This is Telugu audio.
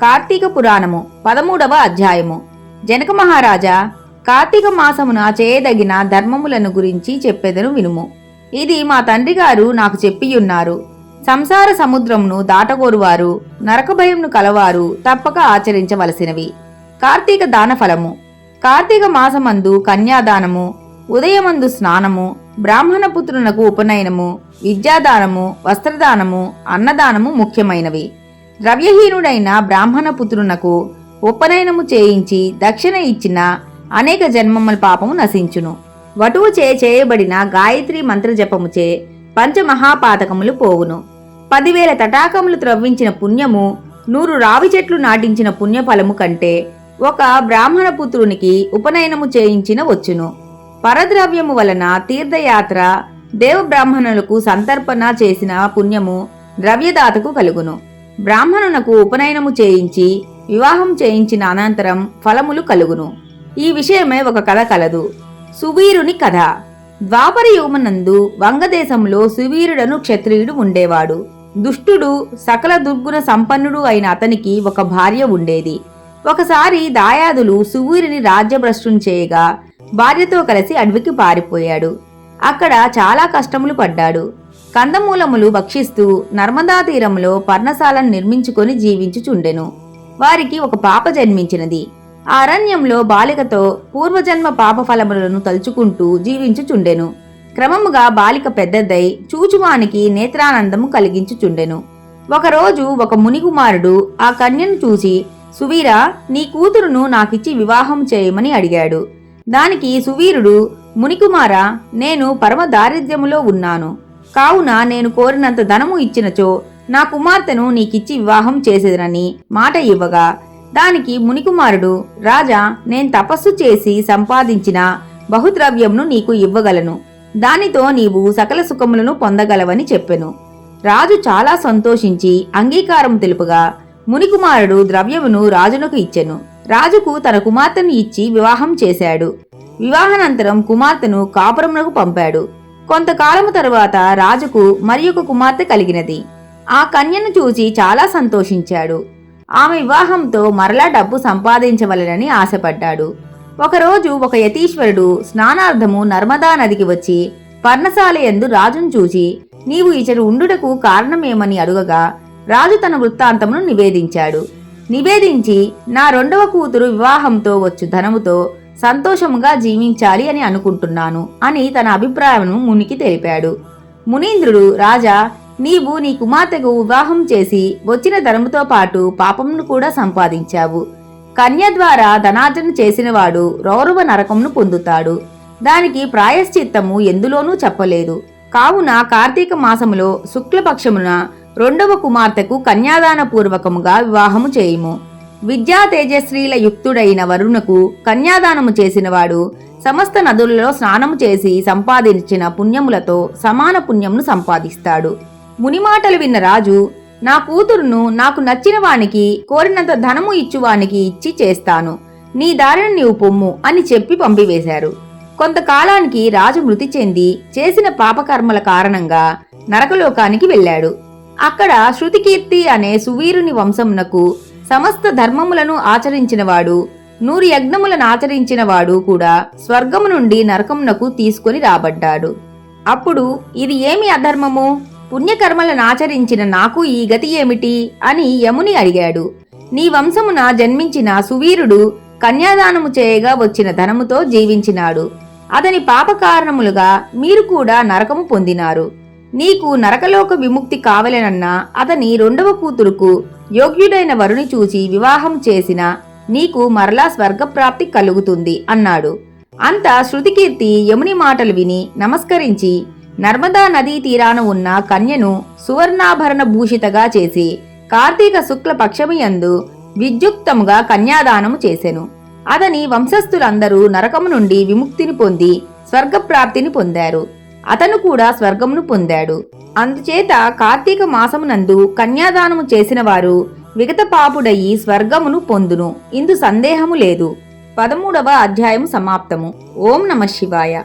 కార్తీక పురాణము పదమూడవ అధ్యాయము. జనక మహారాజా కార్తీక మాసమున చేయదగిన ధర్మములను గురించి చెప్పెదను వినుము. ఇది మా తండ్రి గారు నాకు చెప్పియున్నారు. సంసార సముద్రమును దాటగోరువారు నరకభయంను కలవారు తప్పక ఆచరించవలసినవి. కార్తీక దాన ఫలము. కార్తీక మాసమందు కన్యాదానము ఉదయమందు స్నానము బ్రాహ్మణ పుత్రునకు ఉపనయనము విద్యాదానము వస్త్రదానము అన్నదానము ముఖ్యమైనవి. ద్రవ్యహీనుడైన బ్రాహ్మణ పుత్రునకు ఉపనయనము చేయించి దక్షిణ ఇచ్చిన అనేక జన్మముల పాపము నశించును. వటువు చే చేయబడిన గాయత్రి మంత్రజపముచే పంచమహాపాతకములు పోవును. పదివేల తటాకములు త్రవ్వించిన పుణ్యము నూరు రావి చెట్లు నాటించిన పుణ్యఫలము కంటే ఒక బ్రాహ్మణ పుత్రునికి ఉపనయనము చేయించిన వచ్చును. పరద్రవ్యము వలన తీర్థయాత్ర దేవబ్రాహ్మణులకు సంతర్పణ చేసిన పుణ్యము ద్రవ్యదాతకు కలుగును. బ్రాహ్మణునకు ఉపనయనము చేయించి వివాహం చేయించిన అనంతరం ఫలములు కలుగును. ఈ విషయమే ఒక కథ కలదు. సువీరుని కథ. ద్వాపర యుగమునందు వంగదేశంలో సువీరుడను క్షత్రియుడు ఉండేవాడు. దుష్టుడు సకల దుర్గుణ సంపన్నుడు అయిన అతనికి ఒక భార్య ఉండేది. ఒకసారి దాయాదులు సువీరుని రాజ్యభ్రష్టుని చేయగా భార్యతో కలిసి అడవికి పారిపోయాడు. అక్కడ చాలా కష్టములు పడ్డాడు. కందమూలములు భక్షిస్తూ నర్మదా తీరంలో పర్ణశాలను నిర్మించుకొని జీవించుచుండెను. వారికి ఒక పాప జన్మించినది. ఆ అరణ్యంలో బాలికతో పూర్వజన్మ పాప ఫలములను తలుచుకుంటూ జీవించుచుండెను. క్రమముగా బాలిక పెద్దదై చూచువానికి నేత్రానందము కలిగించుచుండెను. ఒకరోజు ఒక మునికుమారుడు ఆ కన్యను చూసి సువీరా నీ కూతురును నాకిచ్చి వివాహం చేయమని అడిగాడు. దానికి సువీరుడు మునికుమార నేను పరమ దారిద్ర్యములో ఉన్నాను. కావున నేను కోరినంత ధనము ఇచ్చినచో నా కుమార్తెను నీకిచ్చి వివాహం చేసేదనని మాట ఇవ్వగా దానికి మునికుమారుడు రాజా నేను తపస్సు చేసి సంపాదించిన బహుద్రవ్యంను నీకు ఇవ్వగలను. దానితో నీవు సకల సుఖములను పొందగలవని చెప్పెను. రాజు చాలా సంతోషించి అంగీకారం తెలుపుగా మునికుమారుడు ద్రవ్యమును రాజునకు ఇచ్చెను. రాజుకు తన కుమార్తెను ఇచ్చి వివాహం చేశాడు. వివాహానంతరం కుమార్తెను కాపురమునకు పంపాడు. కొంతకాలము తరువాత రాజుకు మరి ఒక కుమార్తె కలిగినది. ఆ కన్యను చూసి చాలా సంతోషించాడు. ఆమె వివాహంతో మరలా డబ్బు సంపాదించవలెనని ఆశపడ్డాడు. ఒకరోజు ఒక యతీశ్వరుడు స్నానార్థము నర్మదా నదికి వచ్చి పర్ణశాలయందు రాజును చూసి నీవు ఇచ్చరు ఉండుటకు కారణమేమని అడుగగా రాజు తన వృత్తాంతమును నివేదించాడు. నివేదించి నా రెండవ కూతురు వివాహంతో వచ్చు ధనముతో సంతోషముగా జీవించాలి అని అనుకుంటున్నాను అని తన అభిప్రాయమును మునికి తెలిపాడు. మునీంద్రుడు రాజా నీవు నీ కుమార్తెకు వివాహం చేసి వచ్చిన ధనముతో పాటు పాపమును కూడా సంపాదించావు. కన్య ద్వారా ధనార్జన చేసినవాడు రౌరవ నరకమును పొందుతాడు. దానికి ప్రాయశ్చిత్తము ఎందులోనూ చెప్పలేదు. కావున కార్తీక మాసములో శుక్లపక్షమున రెండవ కుమార్తెకు కన్యాదాన పూర్వకముగా వివాహము చేయుము. విద్యా తేజశ్రీల యుక్తుడైన వరుణకు కన్యాదానము చేసినవాడు సమస్త నదులలో స్నానము చేసి సంపాదించిన పుణ్యములతో సమాన పుణ్యమును సంపాదిస్తాడు. మునిమాటలు విన్న రాజు నా కూతురును నాకు నచ్చిన వానికి కోరినంత ధనము ఇచ్చువానికి ఇచ్చి చేస్తాను. నీ దారిని నీవు పొమ్ము అని చెప్పి పంపివేశారు. కొంతకాలానికి రాజు మృతి చెంది చేసిన పాపకర్మల కారణంగా నరకలోకానికి వెళ్ళాడు. అక్కడ శృతికీర్తి అనే సువీరుని వంశమునకు సమస్త ధర్మములను ఆచరించినవాడు నూరు యజ్ఞములను ఆచరించినవాడు కూడా స్వర్గము నుండి నరకమునకు తీసుకొని రాబడ్డాడు. అప్పుడు ఇది ఏమి అధర్మము? పుణ్యకర్మలను ఆచరించిన నాకు ఈ గతి ఏమిటి? అని యముని అడిగాడు. నీ వంశమున జన్మించిన సువీరుడు కన్యాదానము చేయగా వచ్చిన ధనముతో జీవించినాడు. అతని పాప కారణములుగా మీరు కూడా నరకము పొందినారు. నీకు నరకలోక విముక్తి కావలెనన్నా అతని రెండవ కూతురుకు యోగ్యుడైన వరుని చూసి వివాహం చేసిన నీకు మరలా స్వర్గప్రాప్తి కలుగుతుంది అన్నాడు. అంత శృతికీర్తి యముని మాటలు విని నమస్కరించి నర్మదా నదీ తీరాన ఉన్న కన్యను సువర్ణాభరణ భూషితగా చేసి కార్తీక శుక్ల పక్షమియందు విద్యుక్తముగా కన్యాదానము చేసెను. అతని వంశస్థులందరూ నరకము నుండి విముక్తిని పొంది స్వర్గప్రాప్తిని పొందారు. అతను కూడా స్వర్గమును పొందాడు. అందుచేత కార్తీక మాసమునందు కన్యాదానము చేసిన వారు విగత పాపుడయి స్వర్గమును పొందును. ఇందు సందేహము లేదు. పదమూడవ అధ్యాయము సమాప్తము. ఓం నమ శివాయ.